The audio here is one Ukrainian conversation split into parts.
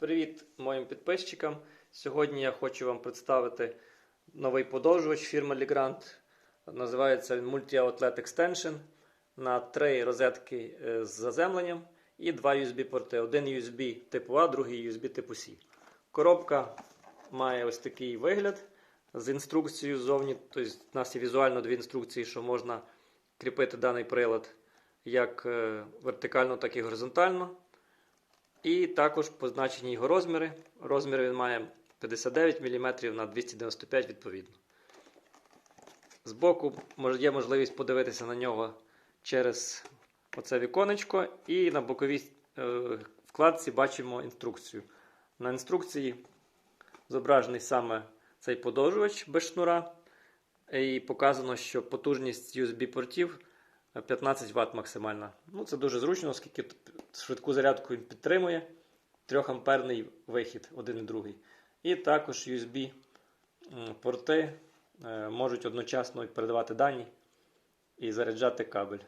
Привіт моїм підписчикам. Сьогодні я хочу вам представити новий подовжувач фірми Legrand. Називається він Multi-Outlet Extension на три розетки е, з заземленням і два USB-порти. Один USB типу А, другий USB типу C. Коробка має ось такий вигляд з інструкцією ззовні. Тобто, у нас є візуально дві інструкції, що можна кріпити даний прилад як е, вертикально, так і горизонтально. І також позначені його розміри. Розміри він має 59 мм на 295 відповідно. Збоку є можливість подивитися на нього через оце віконечко, і на боковій е, вкладці бачимо інструкцію. На інструкції зображений саме цей подовжувач без шнура. І показано, що потужність USB-портів 15 Вт максимальна. Ну, Це дуже зручно, оскільки швидку зарядку він підтримує. 3 амперний вихід, один і другий. І також USB-порти можуть одночасно передавати дані і заряджати кабель.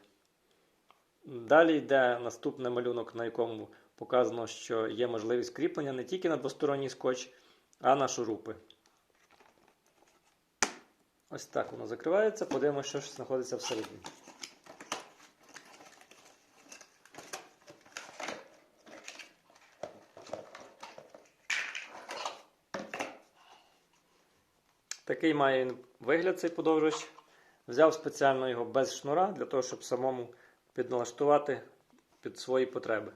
Далі йде наступний малюнок, на якому показано, що є можливість кріплення не тільки на двосторонній скотч, а на шурупи. Ось так воно закривається. Подивимося, що знаходиться всередині. Такий має він вигляд цей подовжувач. Взяв спеціально його без шнура, для того, щоб самому підналаштувати під свої потреби.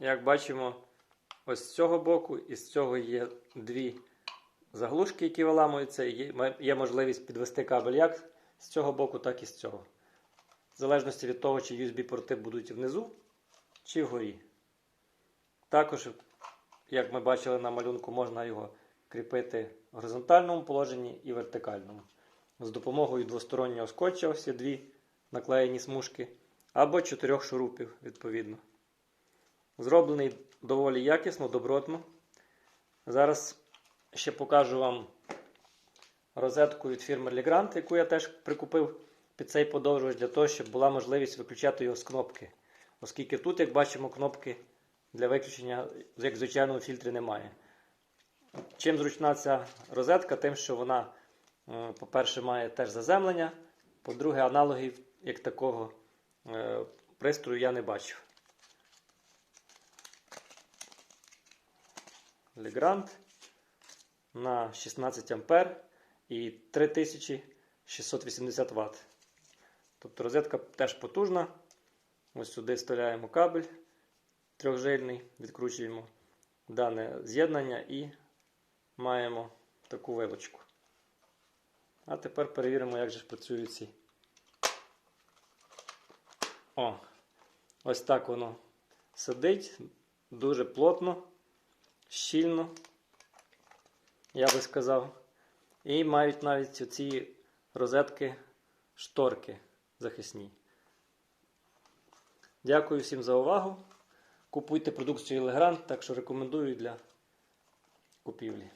Як бачимо, ось з цього боку і з цього є дві заглушки, які виламуються, і є можливість підвести кабель як з цього боку, так і з цього. В залежності від того, чи USB-порти будуть внизу чи вгорі. Також, як ми бачили на малюнку, можна його кріпити в горизонтальному положенні і вертикальному. З допомогою двостороннього скотча, ось дві наклеєні смужки, або чотирьох шурупів, відповідно. Зроблений доволі якісно, добротно. Зараз ще покажу вам розетку від фірми Legrand, яку я теж прикупив під цей подовжувач, для того, щоб була можливість виключати його з кнопки. Оскільки тут, як бачимо, кнопки для виключення, як в звичайному фільтрі, немає. Чим зручна ця розетка, тим, що вона, по-перше, має теж заземлення, по-друге, аналогів як такого е, пристрою я не бачив. Legrand на 16 А і 3680 Вт. Тобто розетка теж потужна. Ось сюди вставляємо кабель трьохжильний, відкручуємо дане з'єднання і маємо таку вилочку. А тепер перевіримо, як же працюють ці. О, ось так воно сидить, дуже плотно, щільно, я би сказав. І мають навіть оці розетки шторки захисні. Дякую всім за увагу. Купуйте продукцію Legrand, так що рекомендую для купівлі.